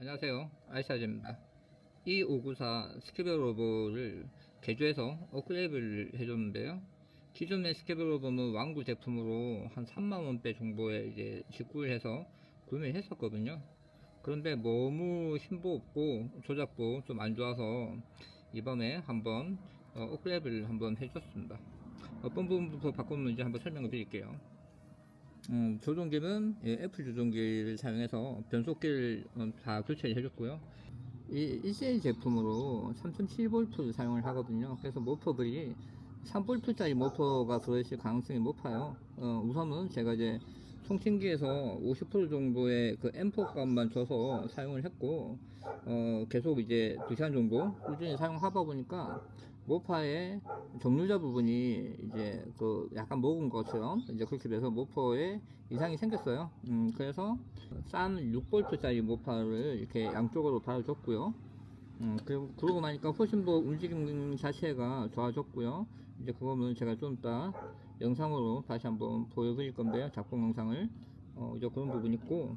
안녕하세요. 아이샤즈입니다. 이 594 스케벨 로버를 개조해서 업그레이드를 해줬는데요. 기존의 스케벨 로버는 왕구 제품으로 한 3만원대 정도에 이제 직구를 해서 구매했었거든요. 그런데 너무 힘도 없고 조작도 좀 안 좋아서 이번에 한번 어, 업그레이드를 한번 해줬습니다. 어떤 부분부터 바꿨는지 한번 설명을 드릴게요 음, 조종기는 예, 애플 조종기를 사용해서 변속기를 음, 다 교체를 해줬고요. 이 1세대 제품으로 3.7V를 사용을 하거든요. 그래서 모터들이 3V짜리 모터가 들어있을 가능성이 높아요. 어, 우선은 제가 이제 송신기에서 50% 정도의 그 M4 값만 줘서 사용을 했고, 어, 계속 이제 2시간 정도 꾸준히 사용하다 보니까 모파의 정류자 부분이 이제 그 약간 먹은 것처럼 이제 그렇게 돼서 모퍼에 이상이 생겼어요. 음, 그래서 싼 6볼트짜리 모파를 이렇게 양쪽으로 달아줬고요. 음, 그리고 그러고 나니까 훨씬 더 움직임 자체가 좋아졌고요. 이제 그거는 제가 좀 이따 영상으로 다시 한번 보여드릴 건데요. 작동 영상을. 어, 이제 그런 부분이 있고,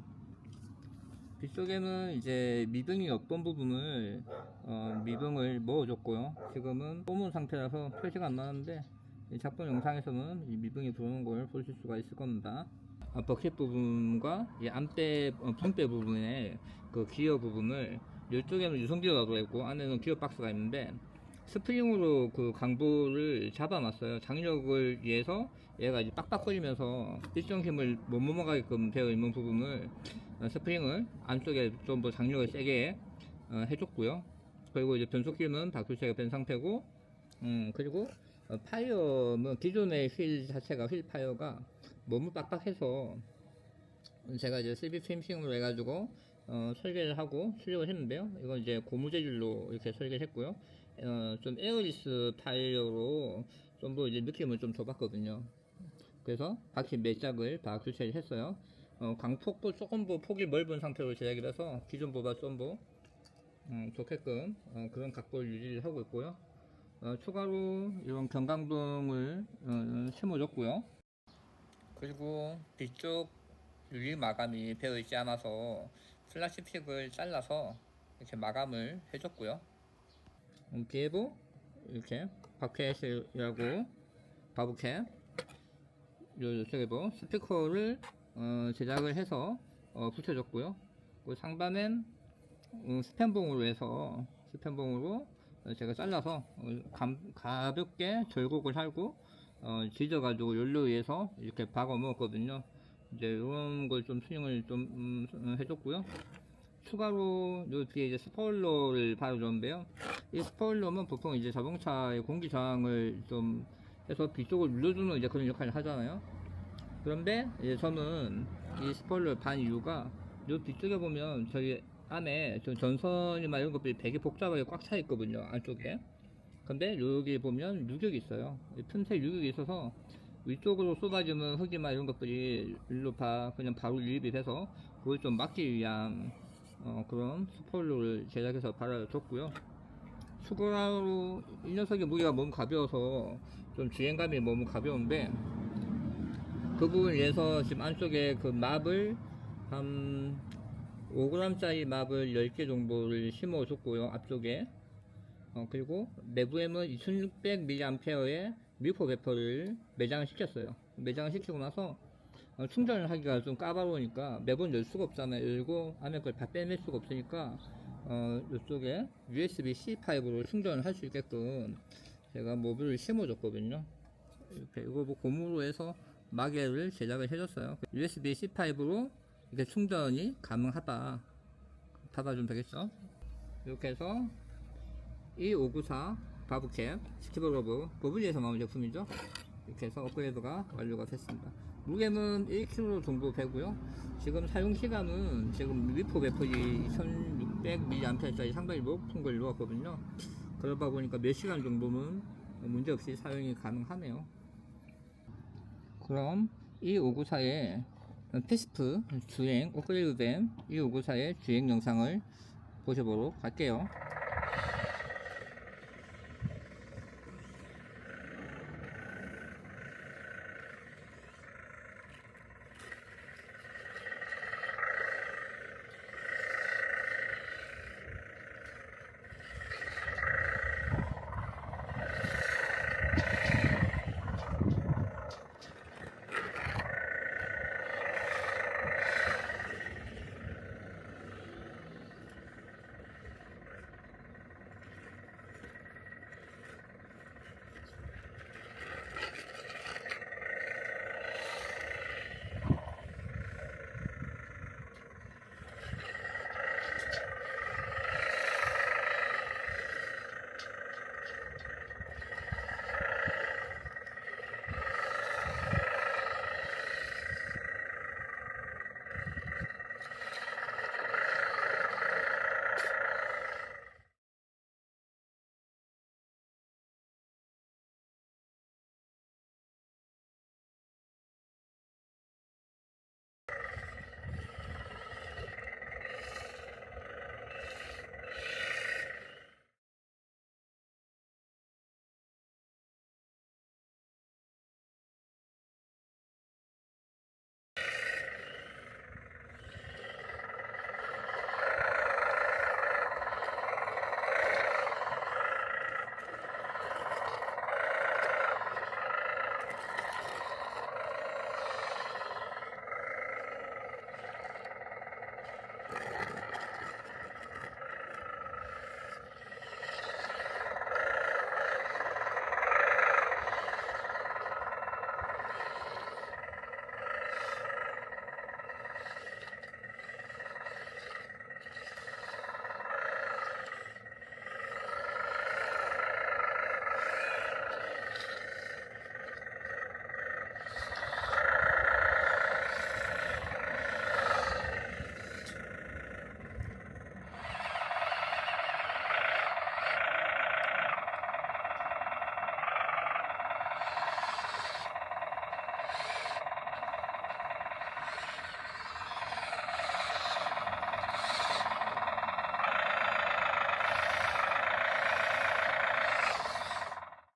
뒤쪽에는 이제 미등이 없던 부분을 어, 미등을 넣어줬고요. 지금은 뽑은 상태라서 표시가 안 나는데 이 작동 영상에서는 이 미등이 들어오는 걸 보실 수가 있을 겁니다. 아, 버킷 부분과 이 안대 어, 붕대 부분의 그 기어 부분을 이쪽에는 유성 기어가 들어있고 안에는 기어 박스가 있는데 스프링으로 그 강도를 잡아놨어요. 장력을 위해서 얘가 이제 빡빡거리면서 일정 힘을 못 넘어가게끔 되어 있는 부분을 어, 스프링을 안쪽에 좀 더 장력을 세게 어, 해줬고요. 그리고 이제 변속기는 다 교체가 된 상태고, 음, 그리고 어, 파이어는 기존의 휠 자체가 휠 파이어가 너무 빡빡해서 제가 이제 CB 핀싱으로 해가지고 어, 설계를 하고 출력을 했는데요. 이건 이제 고무 재질로 이렇게 설계를 했고요. 어, 좀 에어리스 타이어로 좀 더 이제 느낌을 좀 줘봤거든요. 그래서 바퀴 몇 짝을 다 교체를 했어요. 어, 강폭도 조금 더 폭이 넓은 상태로 제작을 해서 기존보다 좀더 음, 좋게끔 어, 그런 각도를 유지를 하고 있고요. 어, 추가로 이런 경강등을 어, 심어줬고요. 그리고 뒤쪽 유리 마감이 되어 있지 않아서 플라스틱을 잘라서 이렇게 마감을 해줬고요. 음, 뒤에도 이렇게 바켓이라고 바브캡 이쪽에도 스피커를 어, 제작을 해서 어, 붙여줬고요. 그 상단엔 음, 스팸봉으로 해서 스팸봉으로 어, 제가 잘라서 어, 감- 가볍게 절곡을 하고 어, 지져가지고 연료위에서 이렇게 박아 먹었거든요. 이제 이런 걸 좀 스윙을 좀 음, 음, 해줬고요. 추가로 요 뒤에 이제 스포일러를 발라줬는데요. 이 스포일러는 보통 이제 자동차의 공기 저항을 좀 해서 뒤쪽을 눌러주는 이제 그런 역할을 하잖아요. 그런데 이제 저는 이 스포일러를 반 이유가 요 뒤쪽에 보면 저희 안에 좀 전선이나 이런 것들이 되게 복잡하게 꽉 차 있거든요 안쪽에 근데 여기 보면 유격이 있어요 이 틈새 유격이 있어서 위쪽으로 쏟아지는 흙이나 이런 것들이 일로 다 그냥 바로 유입이 돼서 그걸 좀 막기 위한 어, 그런 스포일러를 제작해서 발라줬고요. 추가로 이 녀석의 무게가 너무 가벼워서 좀 주행감이 너무 가벼운데 그 부분을 위해서 지금 안쪽에 그 맙을 한 5g짜리 맙을 10개 정도를 심어줬고요 앞쪽에. 어, 그리고 내부에는 2600mAh의 미포 베퍼를 매장을 시켰어요. 매장을 시키고 나서 어, 충전을 하기가 좀 까다로우니까 매번 열 수가 없잖아요 열고 안에 걸 다 빼낼 수가 없으니까 어, 이쪽에 USB-C 파이브로 충전을 할 수 있게끔 제가 모듈을 심어줬거든요 이렇게 이거 뭐 고무로 해서 마개를 제작을 해줬어요. USB C5로 이렇게 충전이 가능하다. 닫아주면 되겠죠? 이렇게 해서 E594 바브캡 스키버러브 버블리에서 나온 제품이죠. 이렇게 해서 업그레이드가 완료가 됐습니다. 무게는 1kg 정도 되고요. 지금 사용 시간은 지금 미포 배터리 2600mAh짜리 상당히 높은 걸 넣었거든요. 그러다 보니까 몇 시간 정도는 문제없이 사용이 가능하네요. 그럼 이 594의 패스프 주행 업그레이드된 이 594의 주행 영상을 보셔보도록 할게요.